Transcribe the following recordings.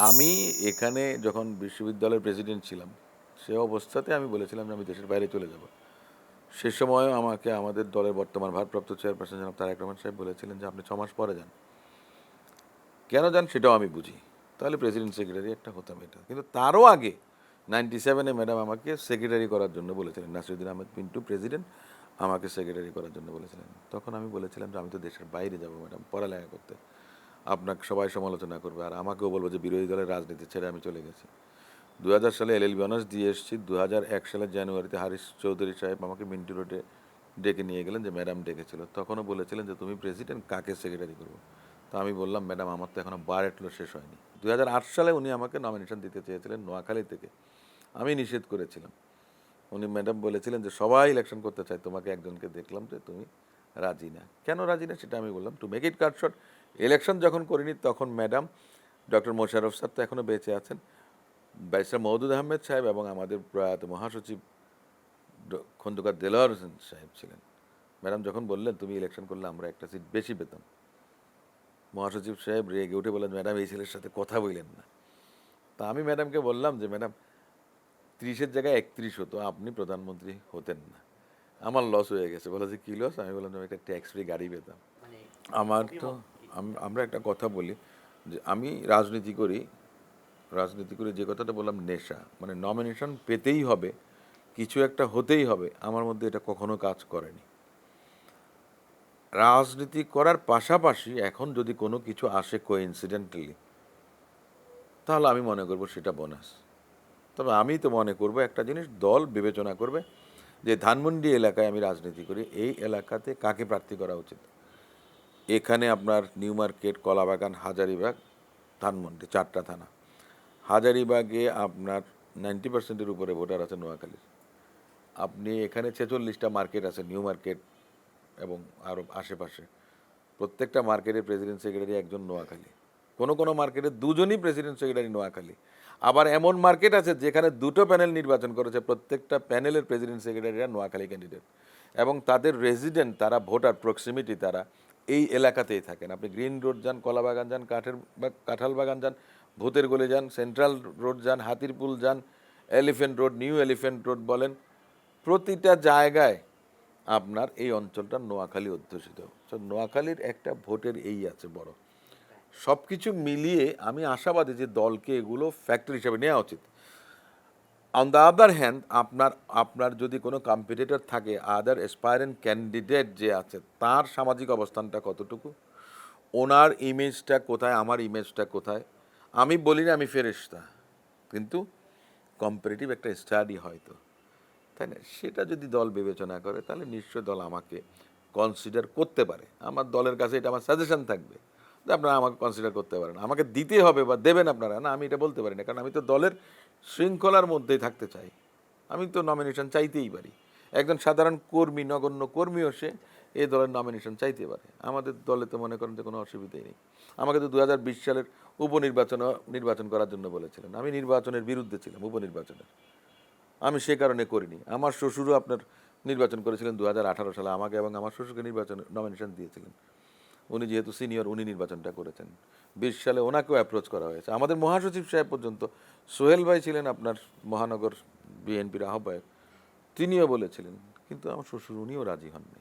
আমি এখানে যখন বিশ্ববিদ্যালয়ের প্রেসিডেন্ট ছিলাম, সে অবস্থাতে আমি বলেছিলাম যে আমি দেশের বাইরে চলে যাব। সে সময় আমাকে আমাদের দলের বর্তমান ভারপ্রাপ্ত চেয়ারপারসন জনাব তারেক রহমান সাহেব বলেছিলেন যে আপনি ছমাস পরে যান। কেন যান সেটাও আমি বুঝি। তাহলে প্রেসিডেন্ট সেক্রেটারি একটা হতাম এটা। কিন্তু তারও আগে নাইনটি সেভেনে ম্যাডাম আমাকে সেক্রেটারি করার জন্য বলেছিলেন। নাসিরুদ্দিন আহমেদ পিন্টু প্রেসিডেন্ট আমাকে সেক্রেটারি করার জন্য বলেছিলেন। তখন আমি বলেছিলাম যে আমি তো দেশের বাইরে যাব ম্যাডাম পড়ালেখা করতে। আপনাকে সবাই সমালোচনা করবে আর আমাকেও বলব যে বিরোধী দলের রাজনীতি ছেড়ে আমি চলে গেছি। দু হাজার সালে এলএলবি অনার্স দিয়ে এসেছি। দু এক সালের জানুয়ারিতে হারিস চৌধুরী সাহেব আমাকে মিন্টু রোডে ডেকে নিয়ে গেলেন যে ম্যাডাম ডেকেছিল। তখনও বলেছিলেন যে তুমি প্রেসিডেন্ট, কাকে সেক্রেটারি করব? তো আমি বললাম, ম্যাডাম, আমার তো এখনও বার এটলো শেষ হয়নি। দু হাজার আট সালে উনি আমাকে নমিনেশন দিতে চেয়েছিলেন নোয়াখালী থেকে। আমি নিষেধ করেছিলাম। উনি ম্যাডাম বলেছিলেন যে, সবাই ইলেকশন করতে চায়, তোমাকে একজনকে দেখলাম যে তুমি রাজি না। কেন রাজি না? সেটা আমি বললাম। To make it cut short election যখন করিনি তখন ম্যাডাম ডক্টর মোশারফ স্যার তো এখনও বেঁচে আছেন ব্যারিস্টার মহদুদ আহমেদ সাহেব এবং আমাদের প্রয়াত মহাসচিব খন্দকার দেলোয়ার হোসেন সাহেব ছিলেন। ম্যাডাম যখন বললেন তুমি ইলেকশন করলে আমরা একটা সিট বেশি পেতাম। মহাসচিব সাহেব রেগে উঠে বললেন ম্যাডাম এই ছেলের সাথে কথা বললেন না। তা আমি ম্যাডামকে বললাম যে ম্যাডাম ত্রিশের জায়গায় একত্রিশ হতো আপনি প্রধানমন্ত্রী হতেন না। আমার লস হয়ে গেছে। বলে যে কী লস আমি বললাম আমি একটা ট্যাক্স ফ্রি গাড়ি পেতাম। মানে আমার তো আমরা একটা কথা বলি যে আমি রাজনীতি করি, রাজনীতি করে যে কথাটা বললাম নেশা মানে নমিনেশন পেতেই হবে, কিছু একটা হতেই হবে, আমার মধ্যে এটা কখনো কাজ করেনি। রাজনীতি করার পাশাপাশি এখন যদি কোনো কিছু আসে কোইন্সিডেন্টালি তাহলে আমি মনে করব সেটা বোনাস তবে আমি তো মনে করব একটা জিনিস, দল বিবেচনা করবে যে ধানমন্ডি এলাকায় আমি রাজনীতি করি, এই এলাকাতে কাকে প্রার্থী করা উচিত? এখানে আপনার নিউ মার্কেট, কলাবাগান, হাজারিবাগ, ধানমন্ডি, চারটা থানা। হাজারিবাগে আপনার নাইনটি পার্সেন্টের উপরে ভোটার আছে নোয়াখালীর। আপনি এখানে ছেচল্লিশটা মার্কেট আছে, নিউ মার্কেট এবং আরও আশেপাশে। প্রত্যেকটা মার্কেটের প্রেসিডেন্ট সেক্রেটারি একজন নোয়াখালী। কোনো কোনো মার্কেটে দুজনই প্রেসিডেন্ট সেক্রেটারি নোয়াখালী। আবার এমন মার্কেট আছে যেখানে দুটো প্যানেল নির্বাচন করেছে, প্রত্যেকটা প্যানেলের প্রেসিডেন্ট সেক্রেটারিরা নোয়াখালী ক্যান্ডিডেট। এবং তাদের রেসিডেন্ট, তারা ভোটার, প্রক্সিমিটি, তারা এই এলাকাতেই থাকেন। আপনি গ্রিন রোড যান কলাবাগান যান, কাঠের বা- কাঁঠাল বাগান যান, ভূতের গলে যান, সেন্ট্রাল রোড যান হাতিরপুল যান elephant road, new elephant road বলেন, প্রতিটা জায়গায় আপনার এই অঞ্চলটা নোয়াখালী অধ্যুষিত। তো নোয়াখালীর একটা ভোটের এই আছে বড়। সব কিছু মিলিয়ে আমি আশাবাদী যে দলকে এগুলো ফ্যাক্টর হিসাবে নেওয়া উচিত। অন দ্য আদার হ্যান্ড আপনার আপনার যদি কোনো কম্পিটিটর থাকে আদার অ্যাসপায়ারেন্ট ক্যান্ডিডেট যে আছে, তার সামাজিক অবস্থানটা কতটুকু? ওনার ইমেজটা কোথায়? আমার ইমেজটা কোথায়? আমি বলি না আমি ফেরেশতা, কিন্তু কম্পারেটিভ একটা স্টাডি হয়তো। তাই না? সেটা যদি দল বিবেচনা করে, তাহলে নিশ্চয় দল আমাকে কনসিডার করতে পারে। আমার দলের কাছে এটা আমার সাজেশন থাকবে যে আপনারা আমাকে কনসিডার করতে পারেন। আমাকে দিতে হবে বা দেবেন আপনারা, না, আমি এটা বলতে পারি না। কারণ আমি তো দলের শৃঙ্খলার মধ্যেই থাকতে চাই। আমি তো নমিনেশন চাইতেই পারি। একজন সাধারণ কর্মী, নগণ্য কর্মীও সে এই দলের নমিনেশন চাইতে পারে। আমাদের দলে তো মনে করেন যে কোনো অসুবিধাই নেই। আমাকে তো দু হাজার বিশ সালের উপনির্বাচন, নির্বাচন করার জন্য বলেছিলেন। আমি নির্বাচনের বিরুদ্ধে ছিলাম, উপনির্বাচনের। আমি সে কারণে করিনি। আমার শ্বশুরও আপনার নির্বাচন করেছিলেন দু হাজার আঠারো সালে। আমাকে এবং আমার শ্বশুরকে নির্বাচন নমিনেশন দিয়েছিলেন। উনি যেহেতু সিনিয়র, উনি নির্বাচনটা করেছেন। বিশ সালে ওনাকেও অ্যাপ্রোচ করা হয়েছে। আমাদের মহাসচিব সাহেব পর্যন্ত, সোহেল ভাই ছিলেন আপনার মহানগর বিএনপির আহ্বায়ক, তিনিও বলেছিলেন, কিন্তু আমার শ্বশুর উনিও রাজি হননি।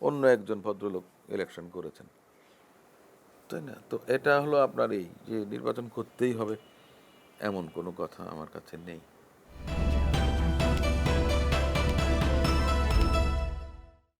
অন্য একজন ভদ্রলোক ইলেকশন করেছেন। তাই না? তো এটা হলো আপনার এই যে নির্বাচন করতেই হবে, এমন কোনো কথা আমার কাছে নেই।